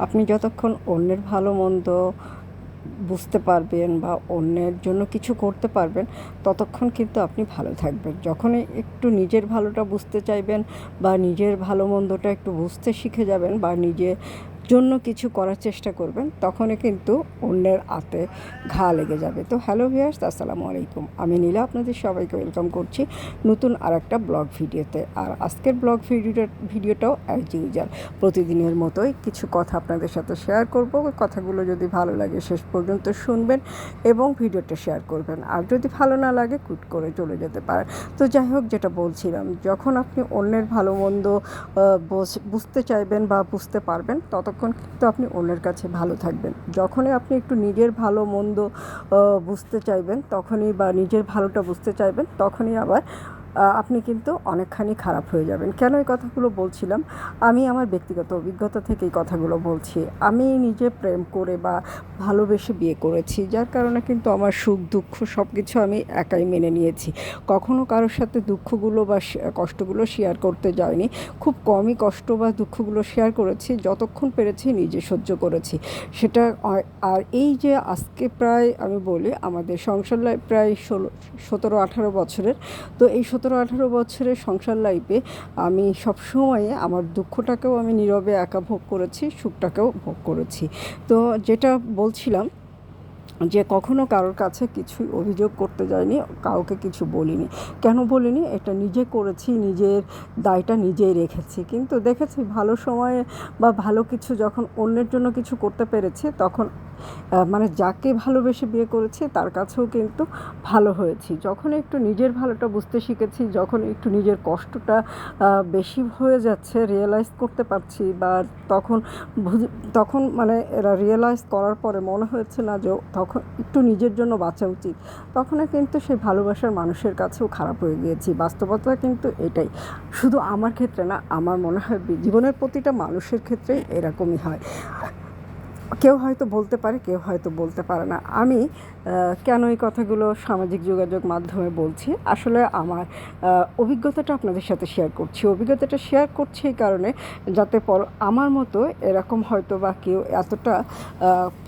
আপনি যতক্ষণ অন্যের ভালো মন্দ বুঝতে পারবেন বা অন্যের জন্য কিছু করতে পারবেন, ততক্ষণ কিন্তু আপনি ভালো থাকবেন। যখনই একটু নিজের ভালোটা বুঝতে চাইবেন বা নিজের ভালো মন্দটা একটু বুঝতে শিখে যাবেন বা নিজের জন্য কিছু করার চেষ্টা করবেন, তখনই কিন্তু অন্যের আতে ঘা লেগে যাবে। তো হ্যালো ভিয়ার্স আসসালামু আলাইকুম। আমি নীলা, আপনাদের সবাইকে ওয়েলকাম করছি নতুন আর একটা ব্লগ ভিডিওতে। আর আজকের ব্লগ ভিডিওটা, ভিডিওটাও অ্যাজ ইউজাল প্রতিদিনের মতোই কিছু কথা আপনাদের সাথে শেয়ার করব। কথাগুলো যদি ভালো লাগে শেষ পর্যন্ত শুনবেন এবং ভিডিওটা শেয়ার করবেন। আর যদি ভালো না লাগে কুট করে চলে যেতে পারেন। তো যাই হোক, যেটা বলছিলাম, যখন আপনি অন্যের ভালো মন্দ বোঝ- বুঝতে চাইবেন বা বুঝতে পারবেন ততক্ষণ কিন্তু আপনি অন্যের কাছে ভালো থাকবেন। যখনই আপনি একটু নিজের ভালো, মন্দ বুঝতে চাইবেন, তখনই বা নিজের ভালোটা বুঝতে চাইবেন, তখনই আবার আপনি কিন্তু অনেকখানি খারাপ হয়ে যাবেন। কেন এই কথাগুলো বলছিলাম? আমি আমার ব্যক্তিগত অভিজ্ঞতা থেকে এই কথাগুলো বলছি। আমি নিজে প্রেম করে বা ভালোবেসে বিয়ে করেছি, যার কারণে কিন্তু আমার সুখ, দুঃখ সব কিছু আমি একাই মেনে নিয়েছি। কখনো কারোর সাথে দুঃখগুলো বা কষ্টগুলো শেয়ার করতে যাইনি। খুব কমই কষ্ট বা দুঃখগুলো শেয়ার করেছি, যতক্ষণ পেরেছি নিজে সহ্য করেছি। সেটা আর এই যে আজকে প্রায় আমি বলি, আমাদের সংসার প্রায় ষোলো, সতেরো, আঠারো বছরের, তো এই সতেরো, আঠারো বছরের সংসার লাইফে আমি সবসময়ে আমার দুঃখটাকেও আমি নীরবে একা ভোগ করেছি, সুখটাকেও ভোগ করেছি। তো যেটা বলছিলাম যে কখনো কারোর কাছে কিছু অভিযোগ করতে যায়নি কাউকে কিছু বলিনি। কেন বলিনি? এটা নিজে করেছি, নিজের দায়টা নিজেই রেখেছি। কিন্তু দেখেছি ভালো সময়ে বা ভালো কিছু যখন অন্যের জন্য কিছু করতে পেরেছি, তখন মানে যাকে ভালোবেসে বিয়ে করেছি তার কাছেও কিন্তু ভালো হয়েছি। যখন একটু নিজের ভালোটা বুঝতে শিখেছি, যখন একটু নিজের কষ্টটা বেশি হয়ে যাচ্ছে রিয়েলাইজ করতে পারছি বা তখন তখন মানে এরা রিয়েলাইজ করার পরে মনে হয়েছে না যে তখন একটু নিজের জন্য বাঁচা উচিত। তখনও কিন্তু সেই ভালোবাসার মানুষের কাছেও খারাপ হয়ে গিয়েছি। বাস্তবতা কিন্তু এটাই। শুধু আমার ক্ষেত্রে না, আমার মনে হয় জীবনের প্রতিটা মানুষের ক্ষেত্রে এরকমই হয়। কেউ হয়তো বলতে পারে, কেউ হয়তো বলতে পারে না। আমি কেন এই কথাগুলো সামাজিক যোগাযোগ মাধ্যমে বলছি? আসলে আমার অভিজ্ঞতাটা আপনাদের সাথে শেয়ার করছি। অভিজ্ঞতাটা শেয়ার করছি এই কারণে যাতে পর আমার মতো এরকম হয়তো বা কেউ এতটা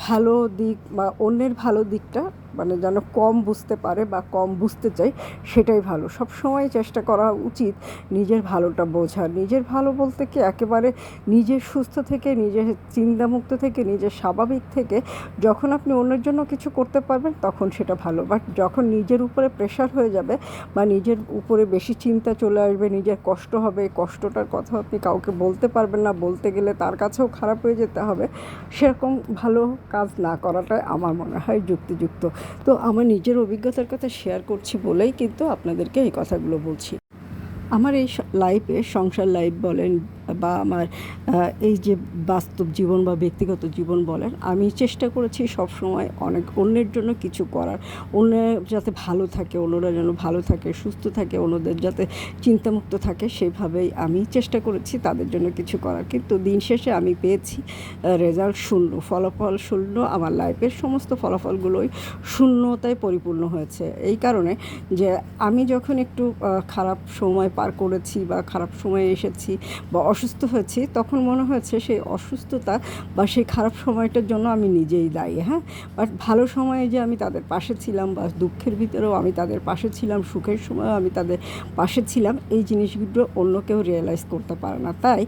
ভালো দিক বা অন্যের ভালো দিকটা মানে যেন কম বুঝতে পারে বা কম বুঝতে চাই সেটাই ভালো। সব সময় চেষ্টা করা উচিত নিজের ভালোটা বোঝার। নিজের ভালো বলতে কি একেবারে নিজের সুস্থ থেকে, নিজের চিন্তামুক্ত থেকে, নিজের স্বাভাবিক থেকে যখন আপনি অন্যের জন্য কিছু করতে পারবেন তখন সেটা ভালো। বাট যখন নিজের উপরে প্রেশার হয়ে যাবে বা নিজের উপরে বেশি চিন্তা চলে আসবে, নিজের কষ্ট হবে, কষ্টটার কথা আপনি কাউকে বলতে পারবেন না, বলতে গেলে তার কাছেও খারাপ হয়ে যেতে হবে, সেরকম ভালো কাজ না করাটাই আমার মনে হয় যুক্তিযুক্ত। তো আমার নিজের অভিজ্ঞতার কথা শেয়ার করছি বলেই কিন্তু আপনাদেরকে এই কথাগুলো বলছি। আমার এই লাইফে সংসার লাইফ বলেন বা আমার এই যে বাস্তব জীবন বা ব্যক্তিগত জীবন বলেন, আমি চেষ্টা করেছি সব সময় অনেক অন্যের জন্য কিছু করার। অন্যের যাতে ভালো থাকে, অন্যরা যেন ভালো থাকে, সুস্থ থাকে, অন্যদের যাতে চিন্তামুক্ত থাকে, সেভাবেই আমি চেষ্টা করেছি তাদের জন্য কিছু করার। কিন্তু দিন শেষে আমি পেয়েছি রেজাল্ট শূন্য। ফলাফল শূন্য, আমার লাইফের সমস্ত ফলাফলগুলোই শূন্যতায় পরিপূর্ণ হয়েছে। এই কারণে যে আমি যখন একটু খারাপ সময় পার করেছি বা খারাপ সময়ে এসেছি বা অসুস্থ হয়েছি, তখন মনে হয়েছে সেই অসুস্থতা বা সেই খারাপ সময়টার জন্য আমি নিজেই দায়ী হ্যাঁ? বাট ভালো সময়ে যে আমি তাদের পাশে ছিলাম বা দুঃখের ভিতরেও আমি তাদের পাশে ছিলাম, সুখের সময়ও আমি তাদের পাশে ছিলাম, এই জিনিসগুলো অন্য কেউ রিয়েলাইজ করতে পারে না। তাই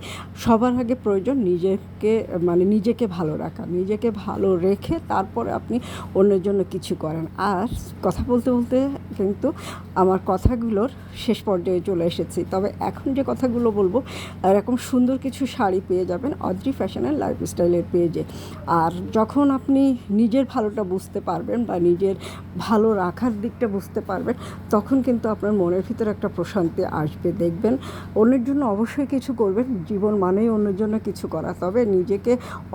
সবার আগে প্রয়োজন নিজেকে মানে নিজেকে ভালো রাখা, নিজেকে ভালো রেখে তারপরে আপনি অন্যের জন্য কিছু করেন। আর কথা বলতে বলতে কিন্তু আমার কথাগুলোর শেষ পর্যায়ে চলে এসেছি। তবে এখন যে কথাগুলো বলব, এরকম সুন্দর কিছু শাড়ি পেয়ে যাবেন অদ্রি ফ্যাশনের লাইফস্টাইলের পেজে আর যখন আপনি নিজের ভালোটা বুঝতে পারবেন বা নিজের ভালো রাখার দিকটা বুঝতে পারবেন, তখন কিন্তু আপনার মনের ভিতরে একটা প্রশান্তি আসবে। দেখবেন অন্যের জন্য অবশ্যই কিছু করবেন, জীবন মানেই অন্যের জন্য কিছু করা। তবে নিজেকে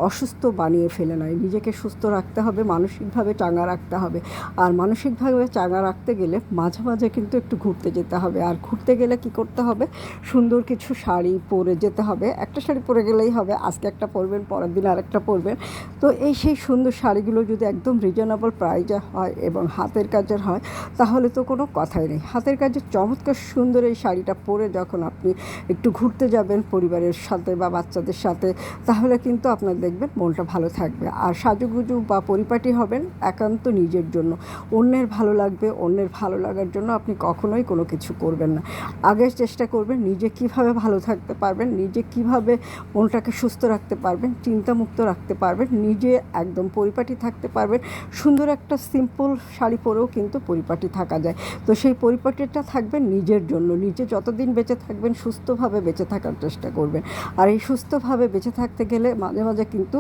অসুস্থ বানিয়ে ফেলে নয়। নিজেকে সুস্থ রাখতে হবে, মানসিকভাবে চাঙ্গা রাখতে হবে। আর মানসিকভাবে চাঙা রাখতে গেলে মাঝে মাঝে কিন্তু একটু ঘুরতে যেতে হবে। আর ঘুরতে গেলে কি করতে হবে? সুন্দর কিছু শাড়ি পরে যেতে হবে। একটা শাড়ি পরে গেলেই হবে, আজকে একটা পরবেন, পরের দিন আরেকটা পরবেন। তো এই সেই সুন্দর শাড়িগুলো যদি একদম রিজনেবল প্রাইজে হয় এবং হাতের কাজের হয়, তাহলে তো কোনো কথাই নেই। হাতের কাজের চমৎকার সুন্দর এই শাড়িটা পরে যখন আপনি একটু ঘুরতে যাবেন পরিবারের সাথে বা বাচ্চাদের সাথে, তাহলে কিন্তু আপনার দেখবেন মনটা ভালো থাকবে। আর সাজুগুজু বা পরিপাটি হবেন একান্ত নিজের জন্য। অন্যের ভালো লাগবে, অন্যের ভালো লাগার জন্য আপনি কখনোই কোনো কিছু করবেন না। আগে চেষ্টা করবেন নিজে কীভাবে ভালো থাকতে পারবেন নিজে কীভাবে মনটাকে সুস্থ রাখতে পারবেন, চিন্তামুক্ত রাখতে পারবেন, নিজে একদম পরিপাটি থাকতে পারবেন, সুন্দর একটা সিম্পল শাড়ি পরেও কিন্তু পরিপাটি থাকা যায়। তো সেই পরিপাটিটা থাকবেন নিজের জন্য, নিজে যতদিন বেঁচে থাকবেন সুস্থভাবে বেঁচে থাকার চেষ্টা করবেন। আর এই সুস্থভাবে বেঁচে থাকতে গেলে মাঝে মাঝে কিন্তু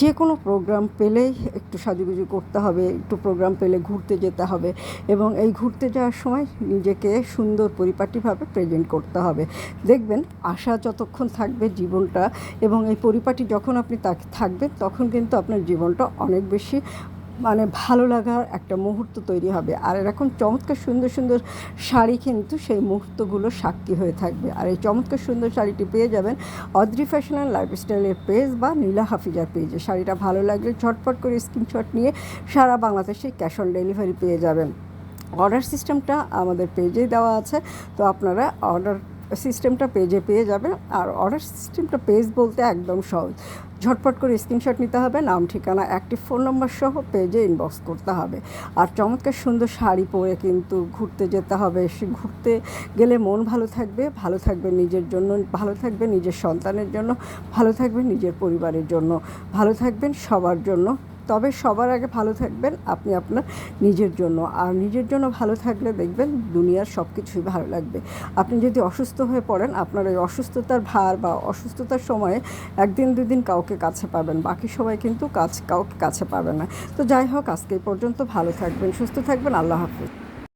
যে কোনো প্রোগ্রাম পেলেই একটু সাজুগুজু করতে হবে, একটু প্রোগ্রাম পেলে ঘুরতে যেতে হবে এবং এই ঘুরতে যাওয়ার সময় নিজেকে সুন্দর পরিপাটিভাবে প্রেজেন্ট করতে হবে। দেখবেন আশা যতক্ষণ থাকবে জীবনটা এবং এই পরিপাটি যখন আপনি তাক থাকবেন তখন কিন্তু আপনার জীবনটা অনেক বেশি মানে ভালো লাগার একটা মুহূর্ত তৈরি হবে। আর এরকম চমৎকার সুন্দর সুন্দর শাড়ি কিন্তু সেই মুহূর্তগুলো সাক্ষী হয়ে থাকবে। আর এই চমৎকার সুন্দর শাড়িটি পেয়ে যাবেন অদ্রি ফ্যাশন অ্যান্ড লাইফস্টাইলের পেজ বা নীলা হাফিজার পেজে। শাড়িটা ভালো লাগলে ঝটপট করে স্ক্রিনশট নিয়ে সারা বাংলাদেশে ক্যাশ অন ডেলিভারি পেয়ে যাবেন। অর্ডার সিস্টেমটা আমাদের পেজেই দেওয়া আছে। তো আপনারা অর্ডার সিস্টেমটা পেজে পেয়ে যাবেন আর অর্ডার সিস্টেমটা পেজ বলতে একদম সহজ। ঝটপট করে স্ক্রিনশট নিতে হবে, নাম, ঠিকানা অ্যাক্টিভ ফোন নম্বর সহ পেজে ইনবক্স করতে হবে। আর চমৎকার সুন্দর শাড়ি পরে কিন্তু ঘুরতে যেতে হবে। সে ঘুরতে গেলে মন ভালো থাকবে ভালো থাকবে নিজের জন্য, ভালো থাকবে নিজের সন্তানের জন্য, ভালো থাকবে নিজের পরিবারের জন্য, ভালো থাকবেন সবার জন্য। তবে সবার আগে ভালো থাকবেন আপনি আপনার নিজের জন্য। আর নিজের জন্য ভালো থাকলে দেখবেন দুনিয়ার সব কিছুই ভালো লাগবে। আপনি যদি অসুস্থ হয়ে পড়েন, আপনার ওই অসুস্থতার ভার বা অসুস্থতার সময়ে একদিন, দুদিন কাউকে কাছে পাবেন। বাকি সবাই কিন্তু কাজ, কাউকে কাছে পাবে না। তো যাই হোক, আজকে এই পর্যন্ত ভালো থাকবেন, সুস্থ থাকবেন। আল্লাহ হাফিজ।